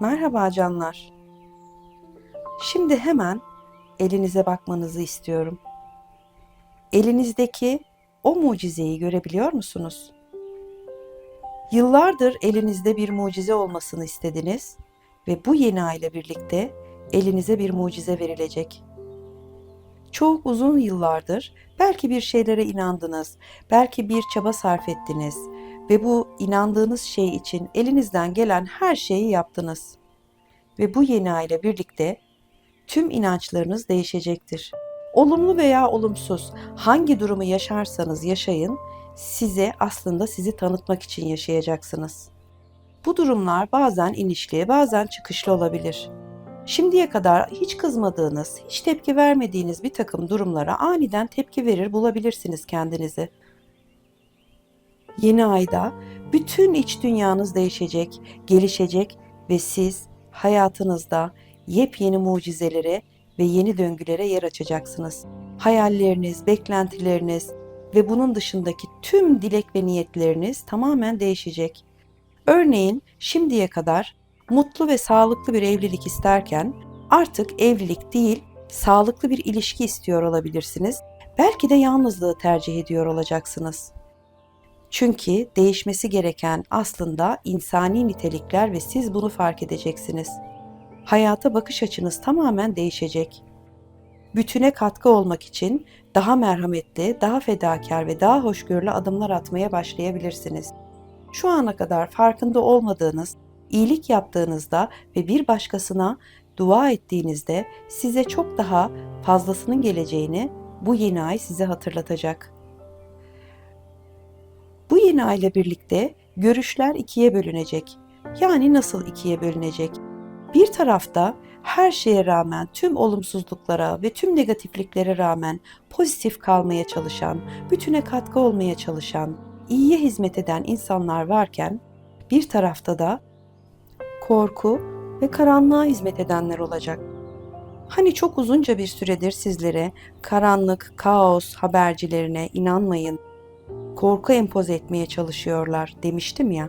Merhaba canlar. Şimdi hemen elinize bakmanızı istiyorum. Elinizdeki o mucizeyi görebiliyor musunuz? Yıllardır elinizde bir mucize olmasını istediniz ve bu yeni ay ile birlikte elinize bir mucize verilecek. Çok uzun yıllardır belki bir şeylere inandınız, belki bir çaba sarf ettiniz ve bu inandığınız şey için elinizden gelen her şeyi yaptınız. Ve bu yeni ay ile birlikte tüm inançlarınız değişecektir. Olumlu veya olumsuz hangi durumu yaşarsanız yaşayın, size aslında sizi tanıtmak için yaşayacaksınız. Bu durumlar bazen inişli, bazen çıkışlı olabilir. Şimdiye kadar hiç kızmadığınız, hiç tepki vermediğiniz bir takım durumlara aniden tepki verir bulabilirsiniz kendinizi. Yeni ayda bütün iç dünyanız değişecek, gelişecek ve siz hayatınızda yepyeni mucizelere ve yeni döngülere yer açacaksınız. Hayalleriniz, beklentileriniz ve bunun dışındaki tüm dilek ve niyetleriniz tamamen değişecek. Örneğin şimdiye kadar mutlu ve sağlıklı bir evlilik isterken artık evlilik değil, sağlıklı bir ilişki istiyor olabilirsiniz. Belki de yalnızlığı tercih ediyor olacaksınız. Çünkü değişmesi gereken aslında insani nitelikler ve siz bunu fark edeceksiniz. Hayata bakış açınız tamamen değişecek. Bütüne katkı olmak için daha merhametli, daha fedakar ve daha hoşgörülü adımlar atmaya başlayabilirsiniz. Şu ana kadar farkında olmadığınız, iyilik yaptığınızda ve bir başkasına dua ettiğinizde size çok daha fazlasının geleceğini bu yeni ay size hatırlatacak. Bu yeni ay ile birlikte görüşler ikiye bölünecek. Yani nasıl ikiye bölünecek? Bir tarafta her şeye rağmen, tüm olumsuzluklara ve tüm negatifliklere rağmen pozitif kalmaya çalışan, bütüne katkı olmaya çalışan, iyiye hizmet eden insanlar varken bir tarafta da korku ve karanlığa hizmet edenler olacak. Hani çok uzunca bir süredir sizlere karanlık, kaos habercilerine inanmayın, korku empoze etmeye çalışıyorlar demiştim ya.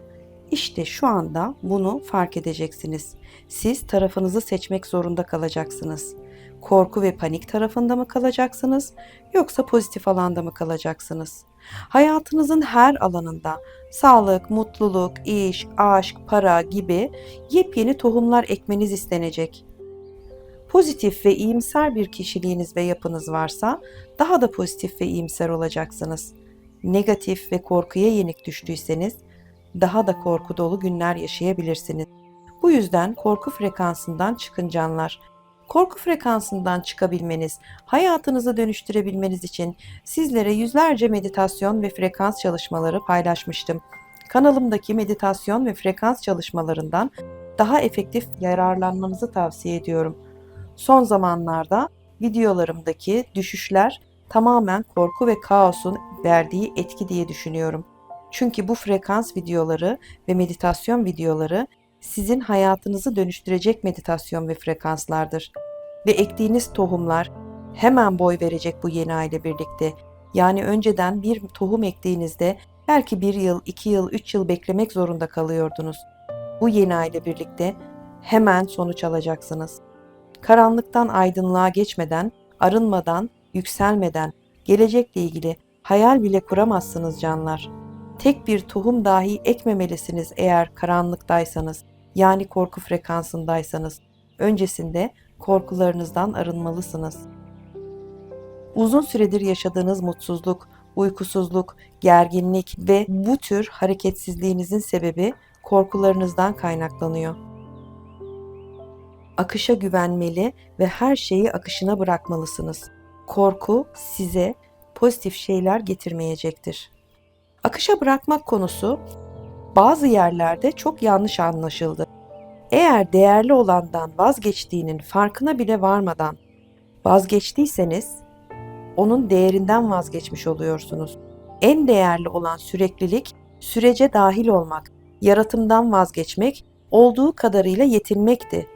İşte şu anda bunu fark edeceksiniz. Siz tarafınızı seçmek zorunda kalacaksınız. Korku ve panik tarafında mı kalacaksınız yoksa pozitif alanda mı kalacaksınız? Hayatınızın her alanında sağlık, mutluluk, iş, aşk, para gibi yepyeni tohumlar ekmeniz istenecek. Pozitif ve iyimser bir kişiliğiniz ve yapınız varsa daha da pozitif ve iyimser olacaksınız. Negatif ve korkuya yenik düştüyseniz daha da korku dolu günler yaşayabilirsiniz. Bu yüzden korku frekansından çıkın canlar. Korku frekansından çıkabilmeniz, hayatınızı dönüştürebilmeniz için sizlere yüzlerce meditasyon ve frekans çalışmaları paylaşmıştım. Kanalımdaki meditasyon ve frekans çalışmalarından daha efektif yararlanmanızı tavsiye ediyorum. Son zamanlarda videolarımdaki düşüşler tamamen korku ve kaosun verdiği etki diye düşünüyorum. Çünkü bu frekans videoları ve meditasyon videoları sizin hayatınızı dönüştürecek meditasyon ve frekanslardır. Ve ektiğiniz tohumlar hemen boy verecek bu yeni ay ile birlikte. Yani önceden bir tohum ektiğinizde belki bir yıl, iki yıl, üç yıl beklemek zorunda kalıyordunuz. Bu yeni ay ile birlikte hemen sonuç alacaksınız. Karanlıktan aydınlığa geçmeden, arınmadan, yükselmeden, gelecekle ilgili hayal bile kuramazsınız canlar. Tek bir tohum dahi ekmemelisiniz eğer karanlıktaysanız, yani korku frekansındaysanız. Öncesinde korkularınızdan arınmalısınız. Uzun süredir yaşadığınız mutsuzluk, uykusuzluk, gerginlik ve bu tür hareketsizliğinizin sebebi korkularınızdan kaynaklanıyor. Akışa güvenmeli ve her şeyi akışına bırakmalısınız. Korku size pozitif şeyler getirmeyecektir. Akışa bırakmak konusu bazı yerlerde çok yanlış anlaşıldı. Eğer değerli olandan vazgeçtiğinin farkına bile varmadan vazgeçtiyseniz onun değerinden vazgeçmiş oluyorsunuz. En değerli olan süreklilik, sürece dahil olmak, yaratımdan vazgeçmek, olduğu kadarıyla yetinmekti.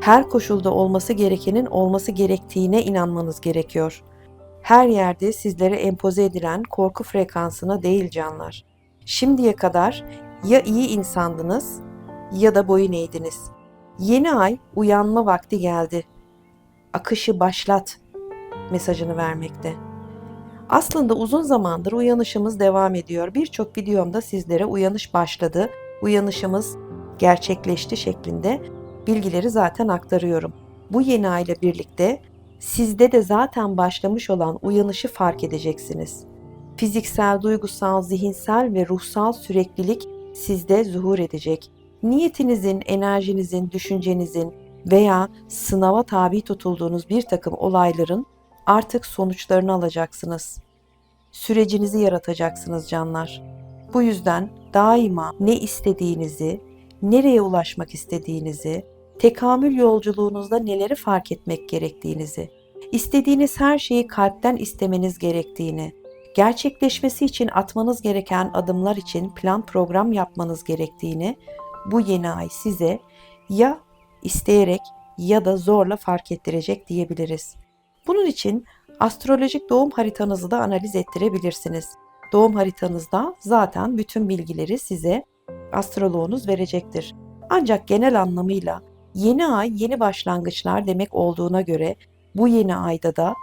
Her koşulda olması gerekenin olması gerektiğine inanmanız gerekiyor. Her yerde sizlere empoze edilen korku frekansına değil canlar. Şimdiye kadar ya iyi insandınız ya da boyun eğdiniz. Yeni ay uyanma vakti geldi. Akışı başlat mesajını vermekte. Aslında uzun zamandır uyanışımız devam ediyor. Birçok videomda sizlere uyanış başladı, uyanışımız gerçekleşti şeklinde bilgileri zaten aktarıyorum. Bu yeni ay ile birlikte sizde de zaten başlamış olan uyanışı fark edeceksiniz. Fiziksel, duygusal, zihinsel ve ruhsal süreklilik sizde zuhur edecek. Niyetinizin, enerjinizin, düşüncenizin veya sınava tabi tutulduğunuz bir takım olayların artık sonuçlarını alacaksınız. Sürecinizi yaratacaksınız canlar. Bu yüzden daima ne istediğinizi, nereye ulaşmak istediğinizi, tekamül yolculuğunuzda neleri fark etmek gerektiğinizi, istediğiniz her şeyi kalpten istemeniz gerektiğini, gerçekleşmesi için atmanız gereken adımlar için plan program yapmanız gerektiğini bu yeni ay size ya isteyerek ya da zorla fark ettirecek diyebiliriz. Bunun için astrolojik doğum haritanızı da analiz ettirebilirsiniz. Doğum haritanızda zaten bütün bilgileri size astroloğunuz verecektir. Ancak genel anlamıyla yeni ay yeni başlangıçlar demek olduğuna göre bu yeni ayda da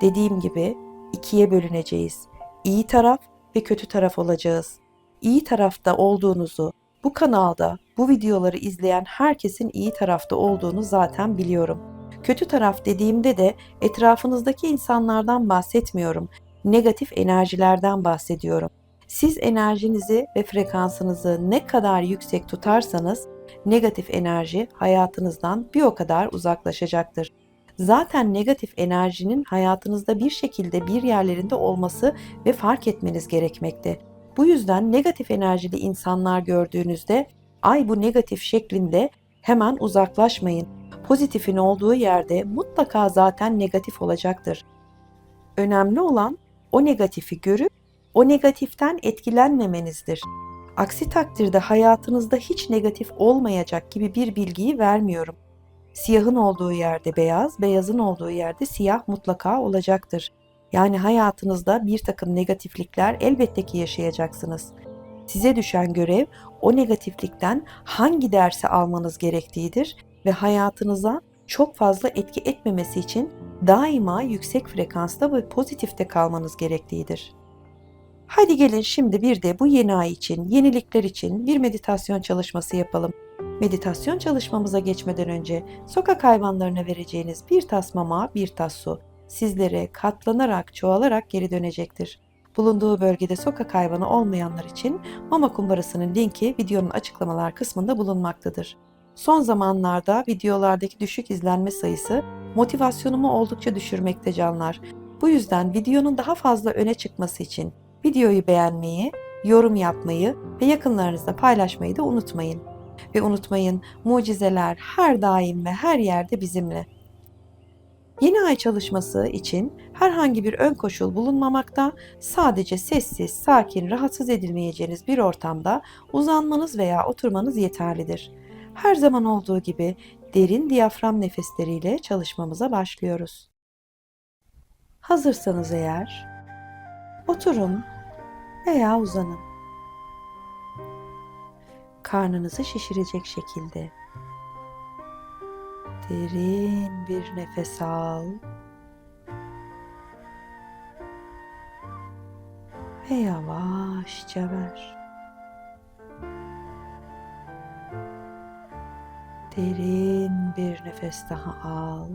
dediğim gibi ikiye bölüneceğiz. İyi taraf ve kötü taraf olacağız. İyi tarafta olduğunuzu bu kanalda bu videoları izleyen herkesin iyi tarafta olduğunu zaten biliyorum. Kötü taraf dediğimde de etrafınızdaki insanlardan bahsetmiyorum. Negatif enerjilerden bahsediyorum. Siz enerjinizi ve frekansınızı ne kadar yüksek tutarsanız negatif enerji hayatınızdan bir o kadar uzaklaşacaktır. Zaten negatif enerjinin hayatınızda bir şekilde bir yerlerinde olması ve fark etmeniz gerekmekte. Bu yüzden negatif enerjili insanlar gördüğünüzde ay bu negatif şeklinde hemen uzaklaşmayın. Pozitifin olduğu yerde mutlaka zaten negatif olacaktır. Önemli olan o negatifi görüp o negatiften etkilenmemenizdir. Aksi takdirde hayatınızda hiç negatif olmayacak gibi bir bilgiyi vermiyorum. Siyahın olduğu yerde beyaz, beyazın olduğu yerde siyah mutlaka olacaktır. Yani hayatınızda bir takım negatiflikler elbette ki yaşayacaksınız. Size düşen görev o negatiflikten hangi dersi almanız gerektiğidir ve hayatınıza çok fazla etki etmemesi için daima yüksek frekansta ve pozitifte kalmanız gerektiğidir. Hadi gelin şimdi bir de bu yeni ay için, yenilikler için bir meditasyon çalışması yapalım. Meditasyon çalışmamıza geçmeden önce sokak hayvanlarına vereceğiniz bir tas mama, bir tas su sizlere katlanarak, çoğalarak geri dönecektir. Bulunduğu bölgede sokak hayvanı olmayanlar için mama kumbarasının linki videonun açıklamalar kısmında bulunmaktadır. Son zamanlarda videolardaki düşük izlenme sayısı motivasyonumu oldukça düşürmekte canlar. Bu yüzden videonun daha fazla öne çıkması için videoyu beğenmeyi, yorum yapmayı ve yakınlarınızla paylaşmayı da unutmayın. Ve unutmayın mucizeler her daim ve her yerde bizimle. Yeni ay çalışması için herhangi bir ön koşul bulunmamakta, sadece sessiz, sakin, rahatsız edilmeyeceğiniz bir ortamda uzanmanız veya oturmanız yeterlidir. Her zaman olduğu gibi derin diyafram nefesleriyle çalışmamıza başlıyoruz. Hazırsanız eğer oturun veya uzanın. Karnınızı şişirecek şekilde Derin bir nefes al. Ve yavaşça ver. Derin bir nefes daha al.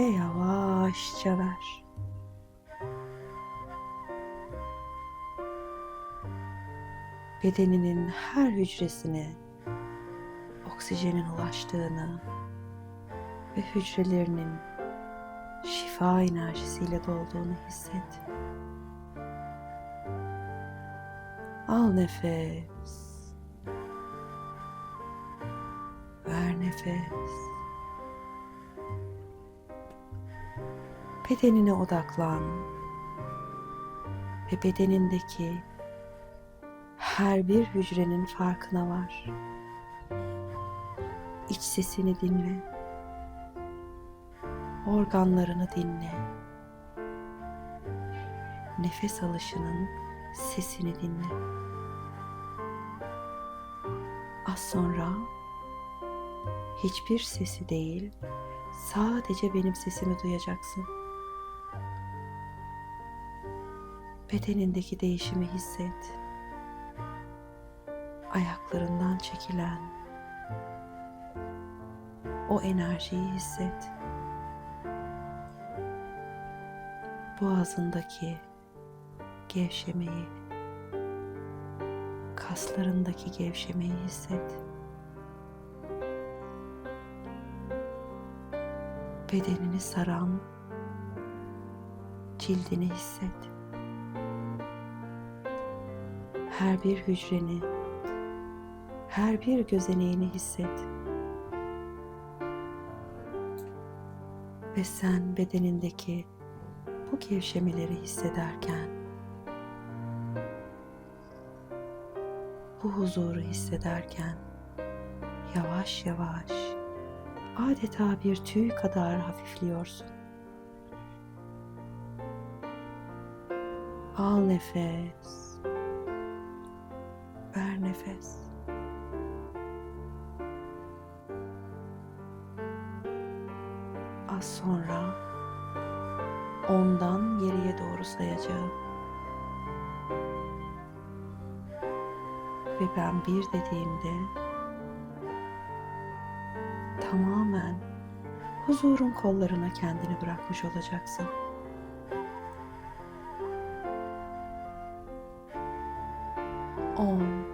Ve yavaşça ver. bedeninin her hücresine oksijenin ulaştığını ve hücrelerinin şifa enerjisiyle dolduğunu hisset. Al nefes. Ver nefes. Bedenine odaklan ve bedenindeki her bir hücrenin farkına var. İç sesini dinle. Organlarını dinle. Nefes alışının sesini dinle. Az sonra hiçbir sesi değil, sadece benim sesimi duyacaksın. Bedenindeki değişimi hisset. Ayaklarından çekilen o enerjiyi hisset. Boğazındaki gevşemeyi, kaslarındaki gevşemeyi hisset. Bedenini saran cildini hisset. Her bir hücreni, her bir gözeneğini hisset. Ve sen bedenindeki bu gevşemeleri hissederken bu huzuru hissederken yavaş yavaş adeta bir tüy kadar hafifliyorsun. Al nefes. Nefes. Az sonra ondan geriye doğru sayacağım. Ve ben bir dediğimde tamamen huzurun kollarına kendini bırakmış olacaksın. On,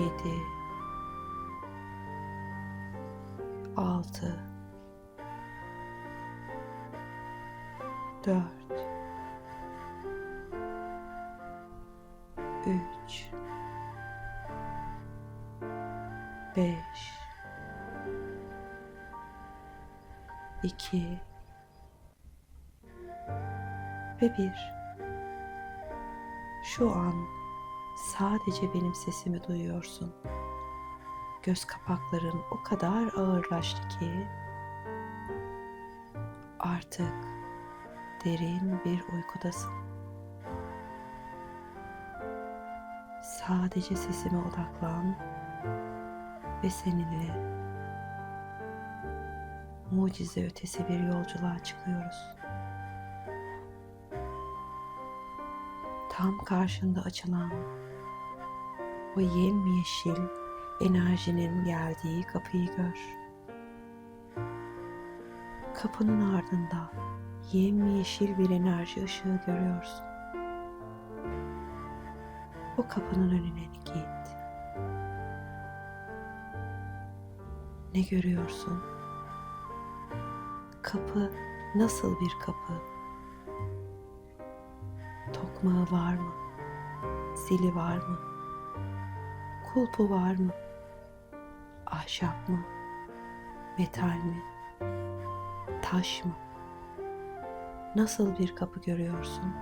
yedi, altı, dört, üç, beş, iki ve bir. Şu an sadece benim sesimi duyuyorsun. Göz kapakların o kadar ağırlaştı ki artık derin bir uykudasın. Sadece sesime odaklan ve seninle mucize ötesi bir yolculuğa çıkıyoruz. Tam karşında açılan o yemyeşil enerjinin geldiği kapıyı gör. Kapının ardında yemyeşil bir enerji ışığı görüyorsun. O kapının önüne git. Ne görüyorsun? Kapı nasıl bir kapı? Tokmağı var mı? Zili var mı? Kulpu var mı? Ahşap mı? Metal mi? Taş mı? Nasıl bir kapı görüyorsun?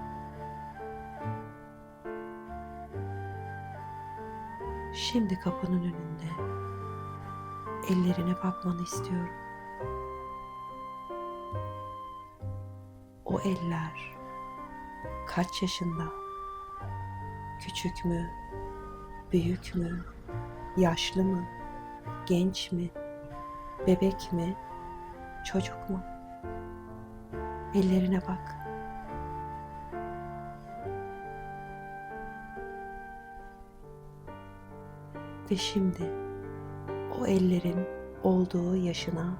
Şimdi kapının önünde ellerine bakmanı istiyorum. O eller kaç yaşında? Küçük mü? Büyük mü? Yaşlı mı? Genç mi? Bebek mi? Çocuk mu? Ellerine bak. Ve şimdi o ellerin olduğu yaşına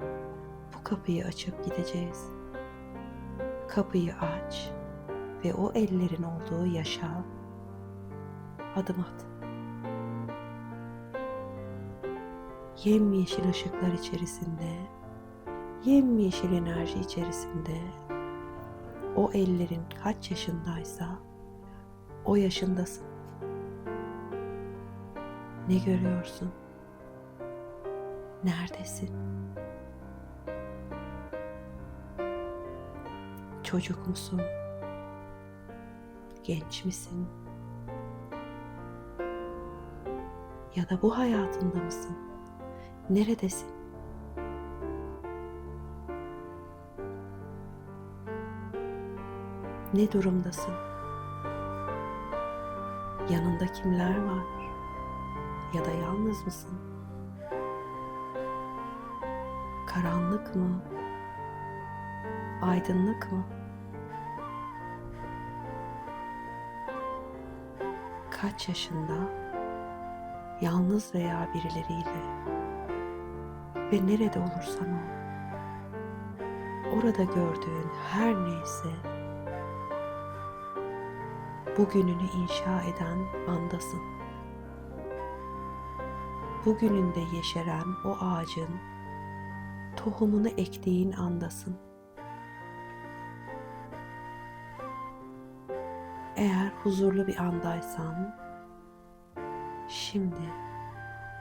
bu kapıyı açıp gideceğiz. Kapıyı aç ve o ellerin olduğu yaşa adım at. Yemyeşil ışıklar içerisinde, yemyeşil enerji içerisinde o ellerin kaç yaşındaysa o yaşındasın. Ne görüyorsun? Neredesin? Çocuk musun? Genç misin? Ya da bu hayatında mısın? Neredesin? Ne durumdasın? Yanında kimler var? Ya da yalnız mısın? Karanlık mı? Aydınlık mı? Kaç yaşında? Yalnız veya birileriyle ve nerede olursan ol. Orada gördüğün her neyse bugününü inşa eden andasın. Bugününde yeşeren o ağacın tohumunu ektiğin andasın. Eğer huzurlu bir andaysan, şimdi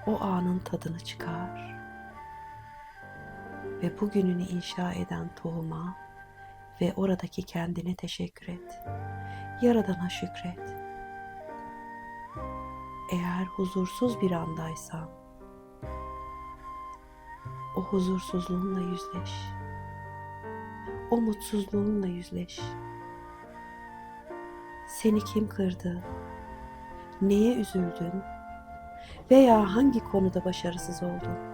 o anın tadını çıkar ve bugününü inşa eden tohuma ve oradaki kendine teşekkür et. Yaradana şükret. Eğer huzursuz bir andaysan, o huzursuzluğunla yüzleş. O mutsuzluğunla yüzleş. Seni kim kırdı? Neye üzüldün? Veya hangi konuda başarısız oldun?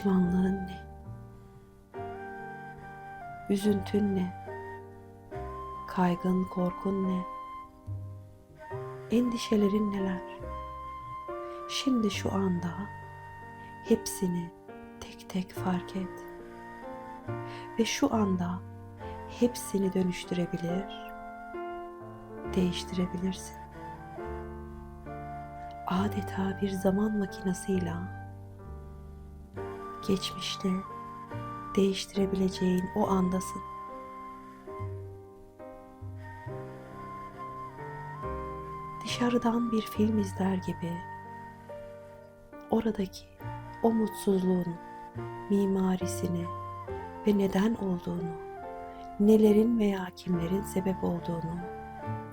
Pişmanlığın ne? Üzüntün ne? Kaygın, korkun ne? Endişelerin neler? Şimdi şu anda hepsini tek tek fark et. Ve şu anda hepsini dönüştürebilir, değiştirebilirsin. Adeta bir zaman makinasıyla geçmişte değiştirebileceğin o andasın. Dışarıdan bir film izler gibi oradaki o mutsuzluğun mimarisini ve neden olduğunu, nelerin veya kimlerin sebep olduğunu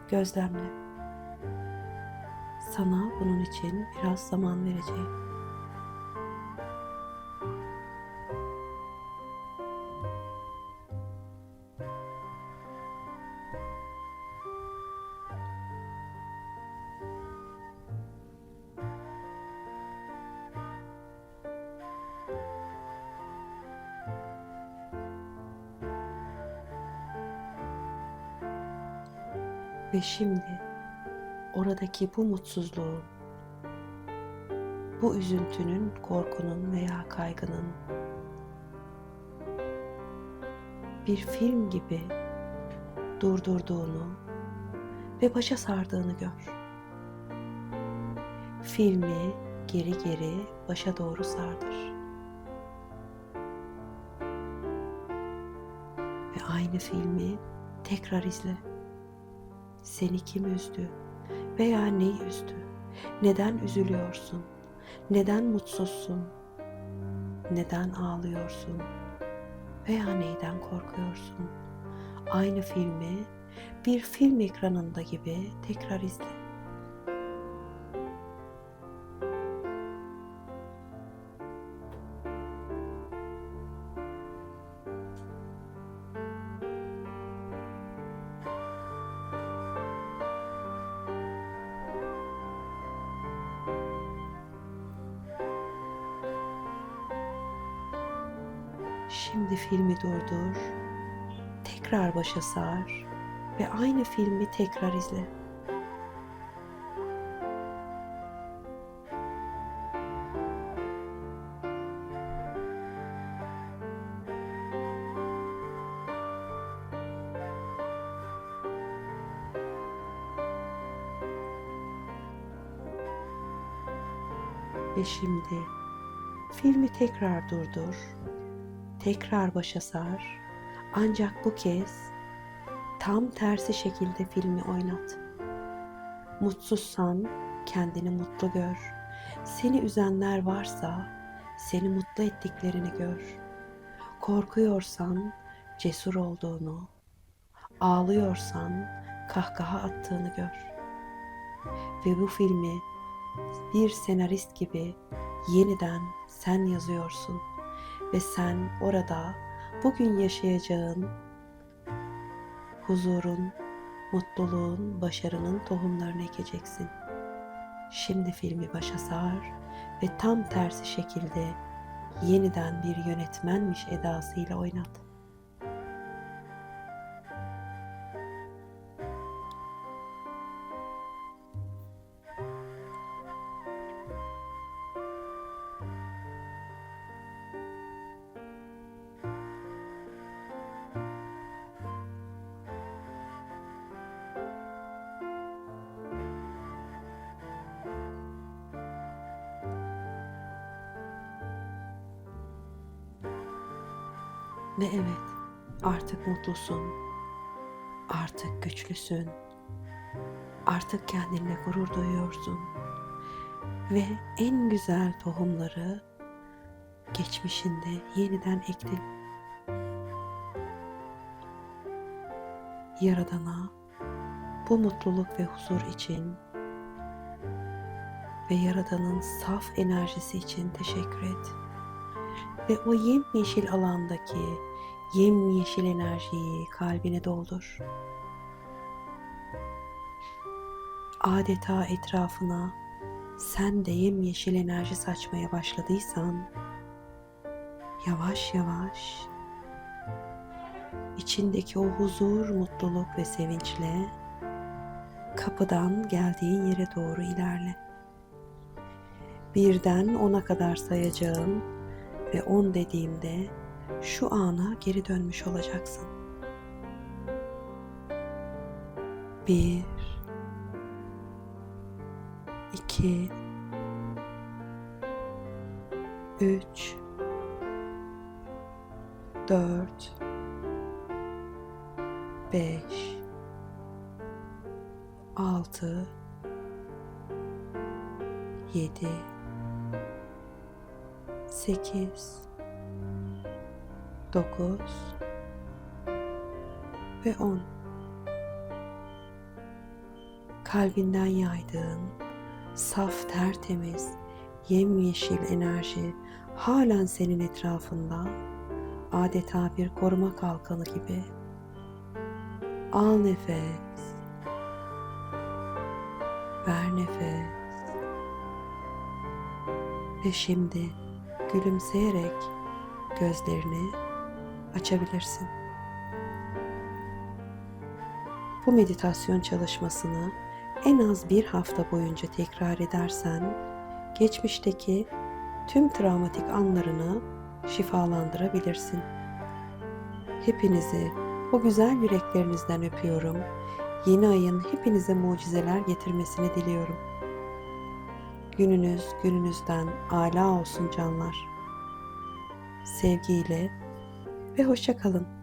gözlemle. Sana bunun için biraz zaman vereceğim. Ve şimdi oradaki bu mutsuzluğun, bu üzüntünün, korkunun veya kaygının bir film gibi durdurduğunu ve başa sardığını gör. Filmi geri geri başa doğru sardır. Ve aynı filmi tekrar izle. Seni kim üzdü veya neyi üzdü? Neden üzülüyorsun? Neden mutsuzsun? Neden ağlıyorsun? Veya neyden korkuyorsun? Aynı filmi bir film ekranında gibi tekrar izle. Başa sar ve aynı filmi tekrar izle. Ve şimdi filmi tekrar durdur tekrar başa sar. Ancak bu kez tam tersi şekilde filmi oynat. Mutsuzsan kendini mutlu gör. Seni üzenler varsa seni mutlu ettiklerini gör. Korkuyorsan cesur olduğunu, ağlıyorsan kahkaha attığını gör. Ve bu filmi bir senarist gibi yeniden sen yazıyorsun ve sen orada bugün yaşayacağın huzurun, mutluluğun, başarının tohumlarını ekeceksin. Şimdi filmi başa sar ve tam tersi şekilde yeniden bir yönetmenmiş edasıyla oynat. Ve evet, artık mutlusun. Artık güçlüsün. Artık kendinle gurur duyuyorsun. Ve en güzel tohumları geçmişinde yeniden ektin. Yaradana bu mutluluk ve huzur için ve Yaradan'ın saf enerjisi için teşekkür et. Ve o yemyeşil alandaki yemyeşil enerjiyi kalbine doldur. Adeta etrafına sen de yemyeşil enerji saçmaya başladıysan yavaş yavaş içindeki o huzur, mutluluk ve sevinçle kapıdan geldiğin yere doğru ilerle. Birden ona kadar sayacağım ve on dediğimde şu ana geri dönmüş olacaksın. Bir, iki, üç, dört, beş, altı, yedi, sekiz, dokuz ve on. Kalbinden yaydığın saf tertemiz yemyeşil enerji halen senin etrafında adeta bir koruma kalkanı gibi. Al nefes. Ver nefes. Ve şimdi gülümseyerek gözlerini açabilirsin. Bu meditasyon çalışmasını en az bir hafta boyunca tekrar edersen, geçmişteki tüm travmatik anlarını şifalandırabilirsin. Hepinizi o güzel yüreklerinizden öpüyorum. Yeni ayın hepinize mucizeler getirmesini diliyorum. Gününüz gününüzden âlâ olsun canlar. Sevgiyle ve hoşça kalın.